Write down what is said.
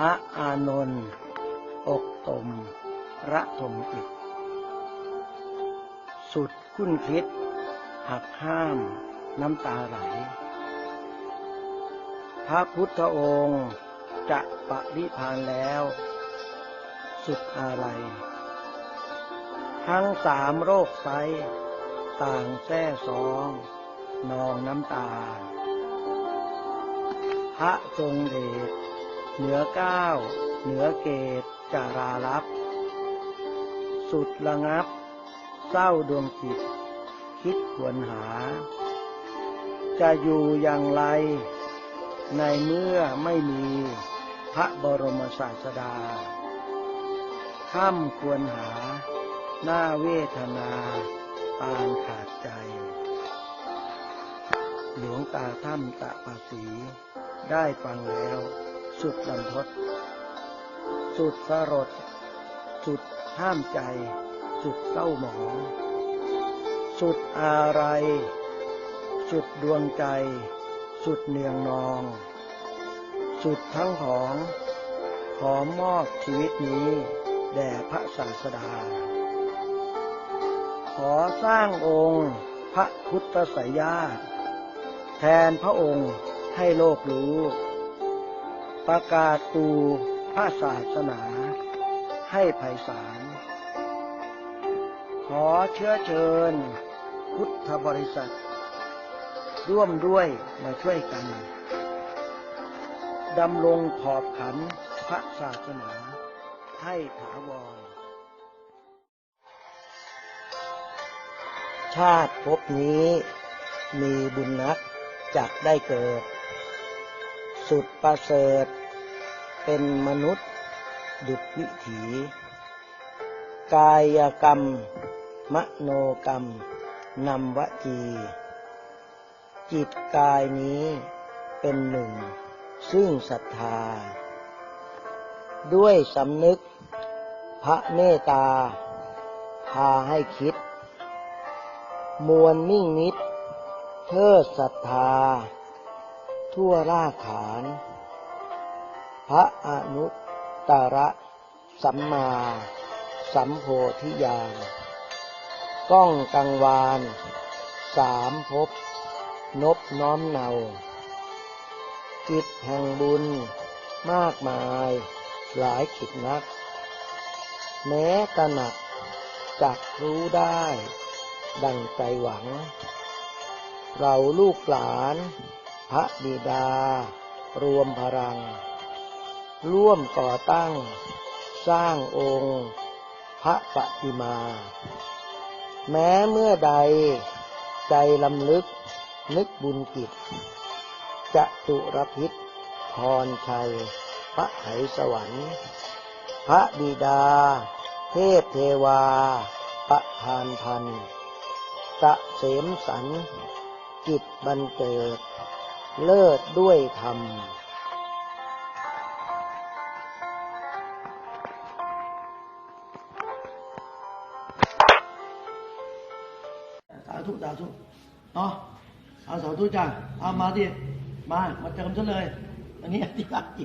พระอานนท์อกตมระทมจิตสุดคุ้นคิด หักห้ามน้ำตาไหล พระพุทธองค์จะปริพานแล้ว สุดอะไร ทั้งสามโรคไซต่างแท้สองนองน้ำตา พระทรงเดช เหนือก้าวเหนือเกตจารารับ สุดระงับ เศร้าดวงจิต คิดควรหา จะอยู่อย่างไร ในเมื่อไม่มีพระบรมศาสดาข้ามควรหา หน้าเวทนาปานขาดใจ หลวงตาถ้ำตะปาสีได้ฟังแล้ว สุดลำทด สุดสรด สุดห้ามใจ สุดเศร้าหมอง สุดอะไร สุดดวงใจ สุดเนืองนอง สุดทั้งของ ขอมอบชีวิตนี้ แด่พระศาสดา ขอสร้างองค์พระพุทธสยาแทนพระองค์ให้โลกรู้ ประกาศตูพระศาสนาให้ไพศาล ขอเชื้อเชิญ พุทธบริษัท ร่วมด้วยมาช่วยกัน ดำรงขอบขันพระศาสนาให้ถาวร ชาติภพนี้มีบุญนักจักได้เกิด สุดประเสริฐ เป็นมนุษย์ ดุจวิถี กายกรรม มโนกรรมนำวจี จิตกายนี้เป็นหนึ่ง ซึ่งศรัทธา ด้วยสำนึก พระเมตตา พาให้คิด มวลมิ่งมิตรเทิดศรัทธา ทั่วรากฐาน พระอนุตตระสัมมาสัมโพธิญาณก้องกังวาน สามภพนบน้อมเนาจิตแห่งบุญมากมายหลายกิจนัก แม้ตระหนักจักรู้ได้ ดังใจหวัง เราลูกหลาน พระบิดา รวมพลัง ร่วมก่อตั้ง สร้างองค์ พระปฏิมา แม้เมื่อใดใจลำลึกนึกบุญกิจจะตุรพิษพรชัย พระไหสวรรค์ พระบิดา เทพเทวา ประทานพันธ์กะเสมสัน จิตบันเกิด เลิศด้วยธรรม สาธุสาธุเนาะเอาสาธุจ้าเอามาดิมา มาเจิมซะเลย อันนี้ที่รักจิต